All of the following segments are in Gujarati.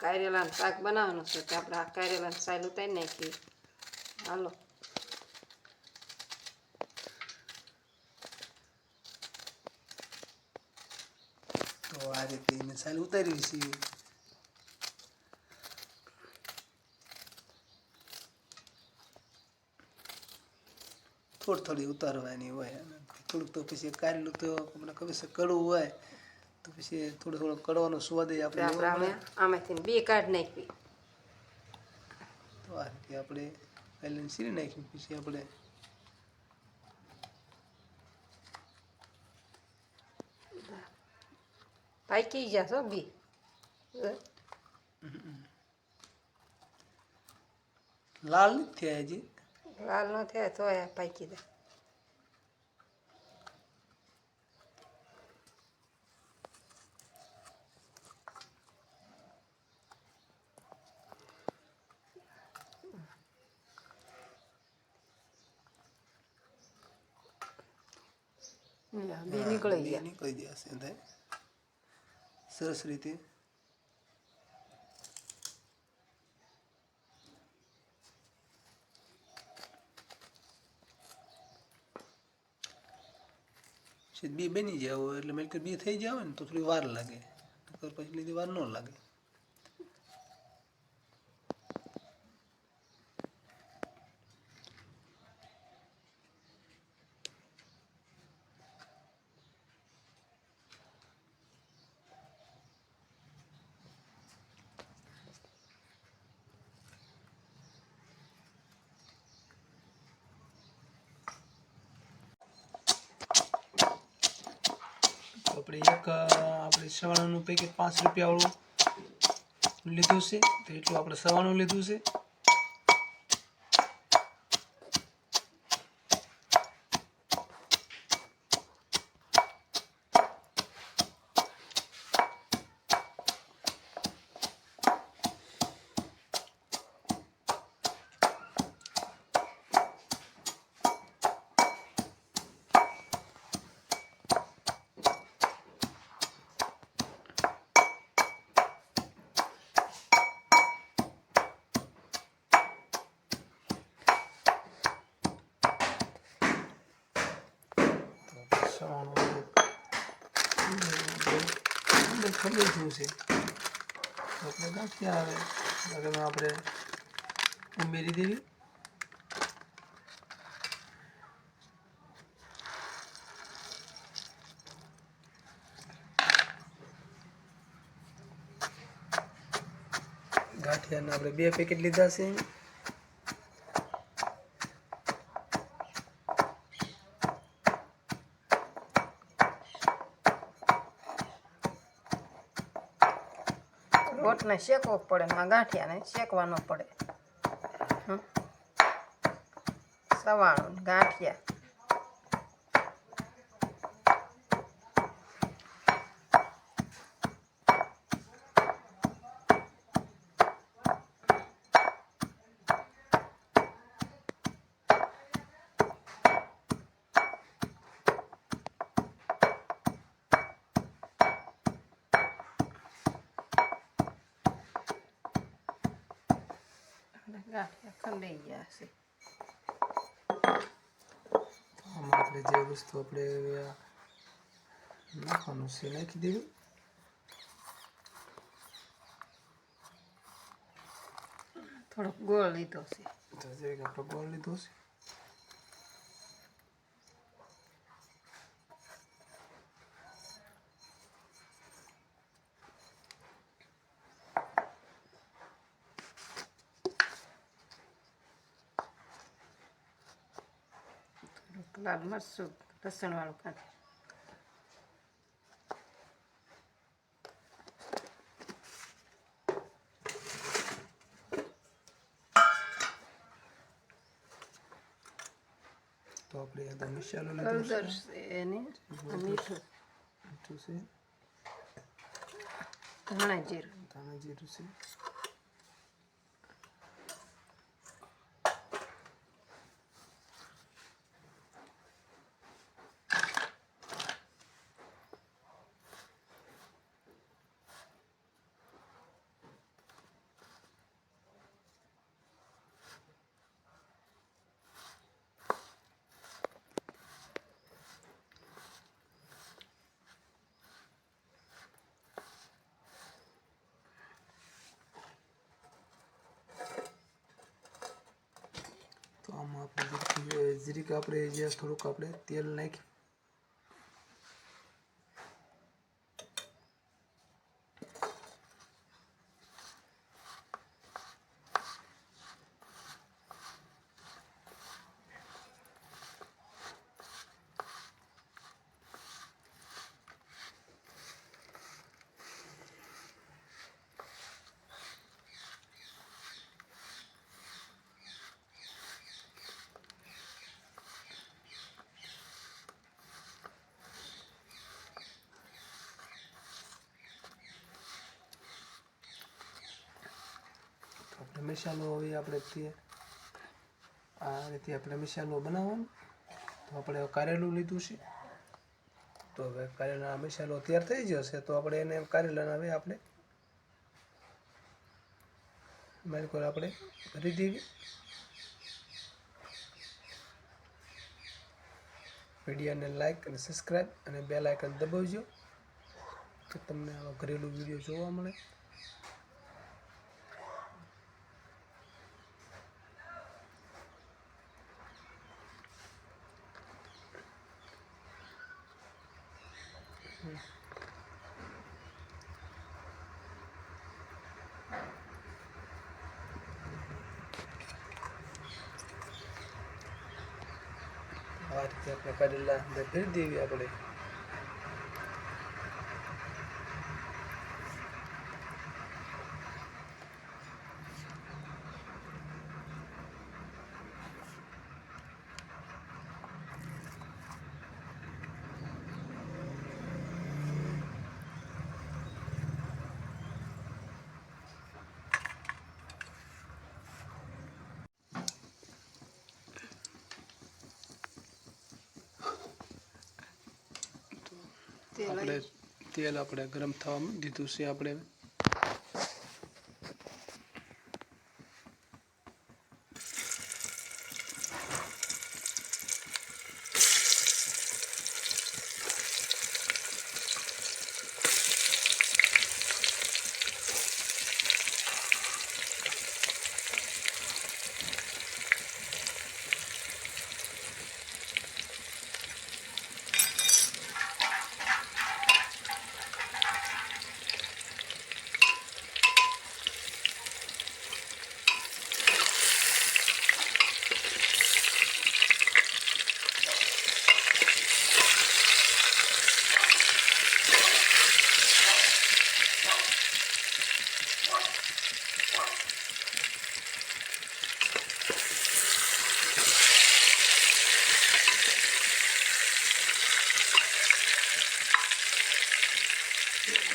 કારેલાનું શાક બનાવવાનું છે તો આપણે આ કારેલાનું સાલ ઉતારી નાખીએ. હાલો. તો આ રીતે એને સાલ ઉતારી છે. થોડી થોડી ઉતારવાની હોય. થોડુંક તો પછી કારેલું તો તમને ખબર છે, કડવું હોય. તો પછી થોડો થોડો કડવાનો સ્વાદ આપણે આપણે આમાંથી બે કાઢી નાખવી. તો આ રીતે આપણે પહેલાં સીરી નાખ્યું પછી આપણે પાકી જશો બી? લાલ નથી થયા હજી. લાલ ન થયા તો પાકી જાય બી નીકળી ગયા નીકળી ગયા. સરસ રીતે બે બની જાય એટલે મેં બી થઈ જાવ ને તો થોડી વાર લાગે પછી લીધી વાર ન લાગે તો આપણે એક આપણે સવાણાનું પેકેટ પાંચ રૂપિયાવાળું લીધું છે. તો એટલું આપણે સવાણું લીધું છે તો સવાણું અંદર ખબર શું છે આપણે ગાંઠિયા આવે લગ્નમાં આપણે ઉમેરી દેવી ગાંઠિયાના આપણે બે પેકેટ લીધા છે લોટને શેકવો પડે એમાં ગાંઠિયાને શેકવાનો પડે. સવાણું ગાંઠિયા ખંડાઈ ગયા છે આમાં આપણે જે વસ્તુ આપણે નાખવાનું છે નાખી દેવી થોડોક ગોળ લીધો છે તો જે આપણે ગોળ લીધો છે થોડુંક લાલ મરચું લસણવાળું કાંઈ તો આપણે આ મસાલો લીધો છે હળદર છે એને મીઠું મીઠું છે ધાણા જીરું ધાણા જીરું છે આપણે જરીક જરીક આપણે જે થોડુંક આપણે તેલ નાખી આપણે મસાલો હવે આપણે તે આ રીતે આપણે મસાલો બનાવવાનો. તો આપણે કારેલું લીધું છે. તો હવે કારેલા મસાલો તૈયાર થઈ જશે તો આપણે એને કારેલાના હવે આપણે બિલકુલ આપણે ભરી દેવી વિડીયોને લાઇક અને સબસ્ક્રાઈબ અને બેલ આઇકન દબાવજો. તો તમને આવા ઘરેલું વીડિયો જોવા મળે. આ રીતે આપણે કારેલા અંદર ભરી દેવી આપણે તેલ આપણે ગરમ થવા દીધું છે આપણે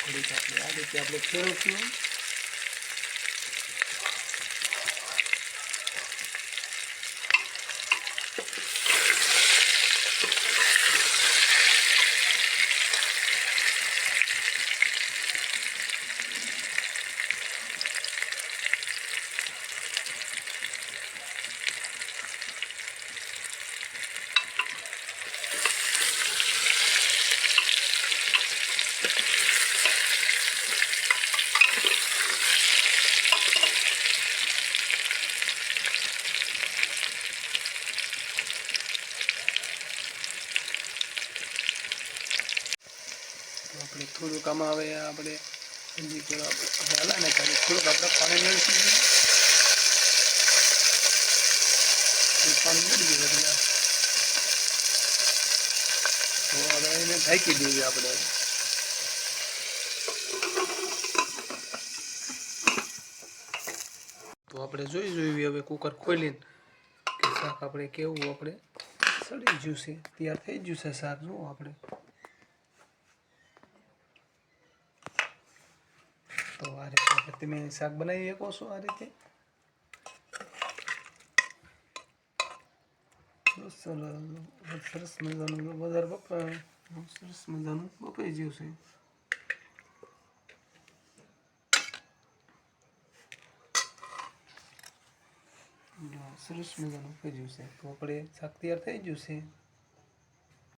થોડીક આપણે આ રીતે આપણે ફેરવશું તો આપણે થોડુંક આમાં હવે આપણે હજી ને ખાલી થોડુંક આપણે પાણી મેળવી પાણી મેળવી તો હવે એને ઢાંકી દઈએ આપણે. તો આપણે જોઈ જોઈએ હવે કુકર ખોલીને શાક આપણે કેવું આપણે, સડી ગયું છે. તૈયાર થઈ ગયું છે શાક જુઓ આપણે તો આ રીતે આપણે તમે શાક બનાવી શકો છો આ રીતે. સરસ મજાનું વધારે બપા સરસ મજાનું બપાઈ ગયું છે. સરસ મજાનું બપાઈ ગયું છે. તો આપણે શાક તૈયાર થઈ ગયું છે.